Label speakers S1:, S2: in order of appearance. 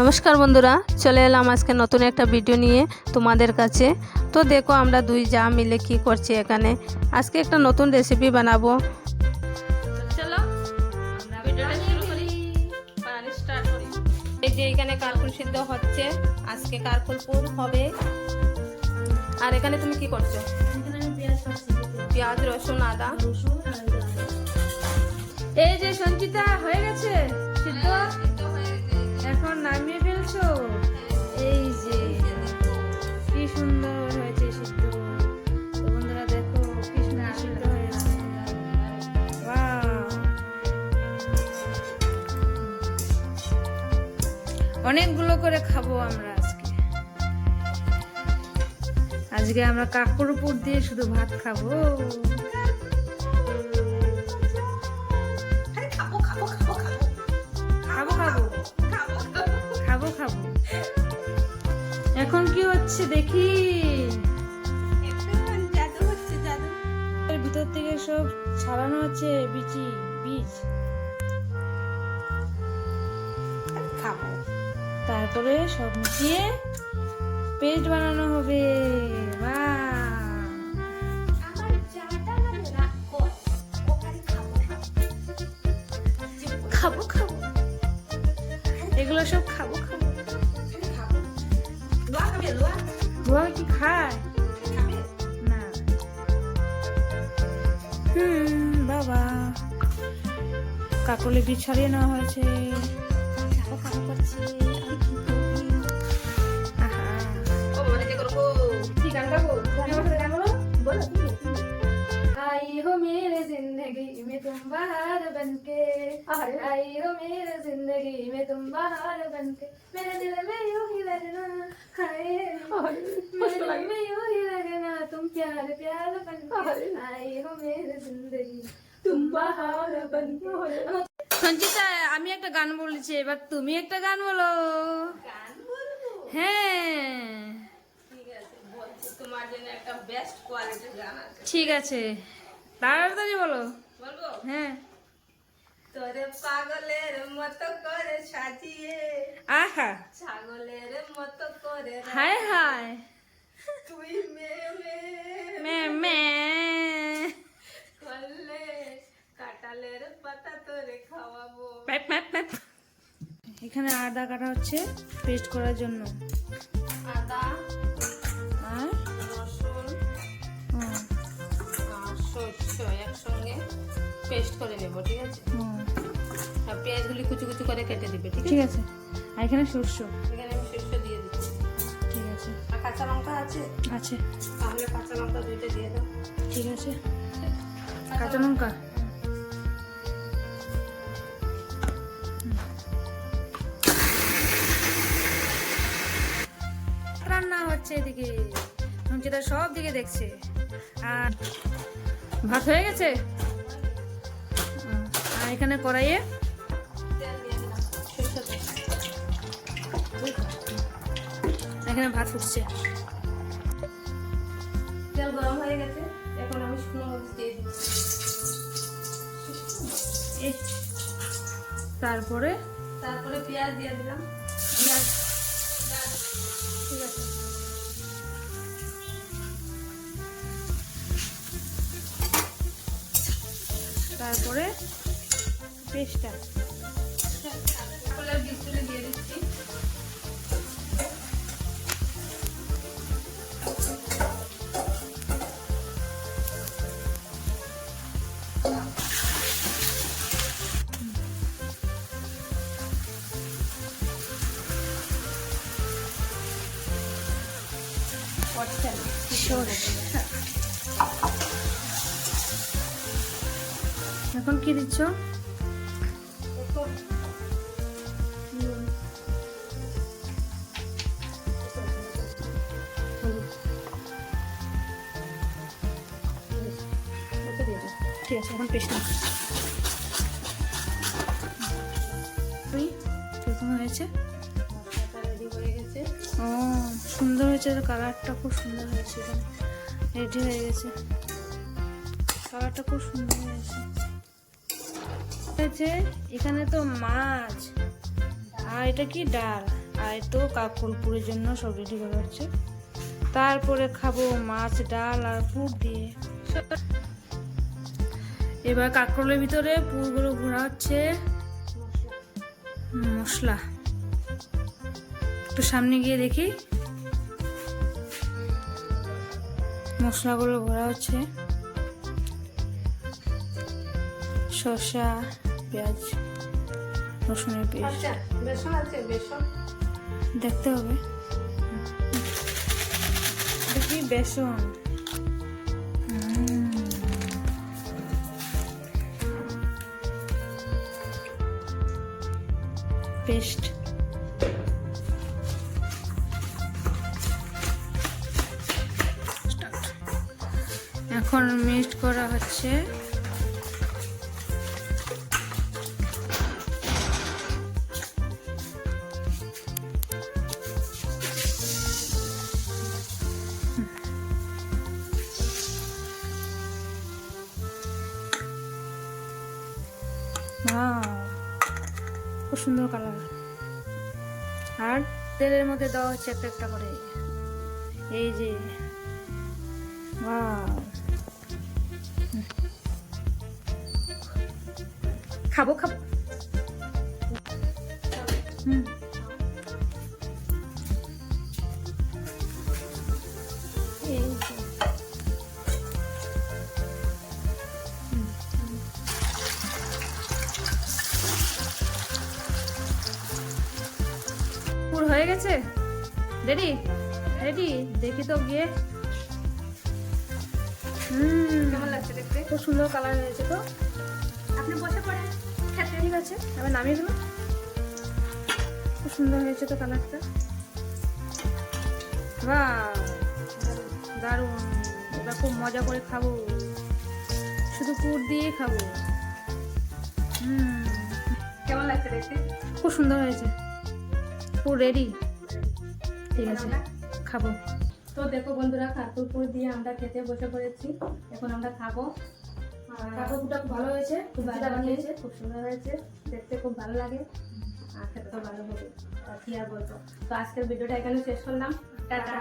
S1: নমস্কার বন্ধুরা, চলে এলাম আজকে নতুন একটা ভিডিও নিয়ে তোমাদের কাছে। তো দেখো আমরা দুই যা মিলে কি করছি এখানে। আজকে একটা নতুন রেসিপি বানাবো। চলো এই যে এখানে কারকুল সিদ্ধ হচ্ছে, আজকে কারকুল পুর হবে। আর এখানে তুমি কি করছ? পেঁয়াজ, রসুন, আদা।
S2: এই যে সঞ্চিতা, হয়ে গেছে? সিদ্ধ? নামিয়ে ফেলছো? এই যে, কি সুন্দর হয়েছে সিদ্ধ বন্ধুরা দেখো, কি সুন্দর সিদ্ধ হয়েছে! অনেকগুলো করে খাব আমরা আজকে। আজকে আমরা কাকুর উপর দিয়ে শুধু ভাত খাব। এখন কি হচ্ছে দেখি? ভিতর থেকে সব ছাড়ানো হচ্ছে বিচি বীজ। তারপরে সব মিশিয়ে পেস্ট বানানো হবে। বাহ! খাব খাব। এগুলো সব হুম বাবা কাকলে বীজ ছড়িয়ে নেওয়া হয়েছে আহা। কি গান গাবো? গান গাবো, গান বলো? বলো, তুমি। आई हो मेरे जिंदगी में तुम बाहर बनके आई हो मेरे जिंदगी में तुम बाहर बनके मेरे दिल में यूं ही लगना हाय मेरे दिल में यूं ही लगना तुम प्यार प्यार बनके आई हो मेरे जिंदगी तुम बाहर बनके সঞ্চিতা আমি একটা গান বলেছি এবার তুমি একটা গান বলো। হ্যাঁ।
S1: তোমার জন্য একটা বেস্ট কোয়ালিটির গান আছে।
S2: ঠিক আছে। তাড়াতাড়ি বলো। হ্যাঁ।
S1: তোরে পাগলের মতো করে সাজিয়ে।
S2: আহা।
S1: ছাগলের মতো করে
S2: হায় হায়।
S1: তুই মেয়ে মেয়ে
S2: এখানে আদা কাটা হচ্ছে পেস্ট করার জন্য।
S1: আদা
S2: আর?
S1: রসুন আর শস্য একসঙ্গে পেস্ট করে নেব ঠিক আছে?
S2: হুম,
S1: আর পেঁয়াজগুলি কুচু কুচু করে কেটে দিবে ঠিক আছে?
S2: আর এখানে শস্য
S1: এখানে আমি শস্য দিয়ে দিচ্ছি।
S2: ঠিক আছে।
S1: আর কাঁচা লঙ্কা আছে?
S2: আছে।
S1: তাহলে কাঁচা লঙ্কা দুইটা দিয়ে দাও।
S2: ঠিক আছে। কাঁচা লঙ্কা? হচ্ছে এদিকে। সঞ্চিতা সব দিকে দেখছে। আর ভাত হয়ে গেছে? আর এখানে কড়াইয়ে? এখানে ভাত ফুটছে।
S1: তেল গরম হয়ে গেছে। এখন আমি শুকনো মরিচ দিয়ে দিচ্ছি।
S2: তারপরে?
S1: তারপরে পেঁয়াজ দিয়ে দিলাম।
S2: তারপরে পেস্টটা।
S1: দিয়ে দিচ্ছি
S2: সর্ষে। এখন কি দিচ্ছ? ঠিক আছে সুন্দর হয়েছে কালারটা, খুব সুন্দর হয়েছে রেডি হয়ে গেছে। কালারটা খুব সুন্দর হয়েছে। হয়েছে? এখানে তো মাছ। আর এটা কি ডাল? আর তো তো কাকলপুরের জন্য সব রেডি করা হচ্ছে। তারপরে খাব মাছ, ডাল আর পুর দিয়ে। এবার কাকরোলের ভিতরে পুরগুলো ঘোরা হচ্ছে। মশলা। একটু সামনে গিয়ে দেখি। মশলাগুলো ঘোরা হচ্ছে। শসা। পেঁয়াজ রসুনের পেস্ট
S1: আচ্ছা বেসন আছে বেসন।
S2: দেখতে হবে। দেখি বেসন। পেস্ট। এখন মিক্সড করা হচ্ছে। খুব সুন্দর কালার আর তেলের মধ্যে দেওয়া হচ্ছে একটা একটা করে। এই যে. খাব খাব। হুম। হয়ে গেছে? রেডি রেডি দেখি তো গিয়ে। হুম
S1: কেমন লাগছে দেখতে?
S2: খুব সুন্দর কালার হয়েছে তো।
S1: আপনি বসে পড়েন। খেতে
S2: ঠিক আছে। নামিয়ে দিল খুব সুন্দর হয়েছে তো কালারটা দারুণ। এবার খুব মজা করে খাব। শুধু পুর দিয়ে খাব। হুম।
S1: কেমন লাগছে দেখতে?
S2: খুব সুন্দর হয়েছে। পুর রেডি ঠিক আছে খাব।
S1: তো দেখো বন্ধুরা কাকুরপুর দিয়ে আমরা খেতে বসে পড়েছি। এখন আমরা খাব।
S3: কাকুরপুরটা খুব ভালো হয়েছে
S1: খুব ভালো
S3: বানিয়েছে।
S1: হয়েছে খুব সুন্দর হয়েছে দেখতে খুব ভালো লাগে। আর খেতে তো ভালো হবে কি আর বলব। তো আজকের ভিডিওটা এখানে শেষ করলাম। টাটা।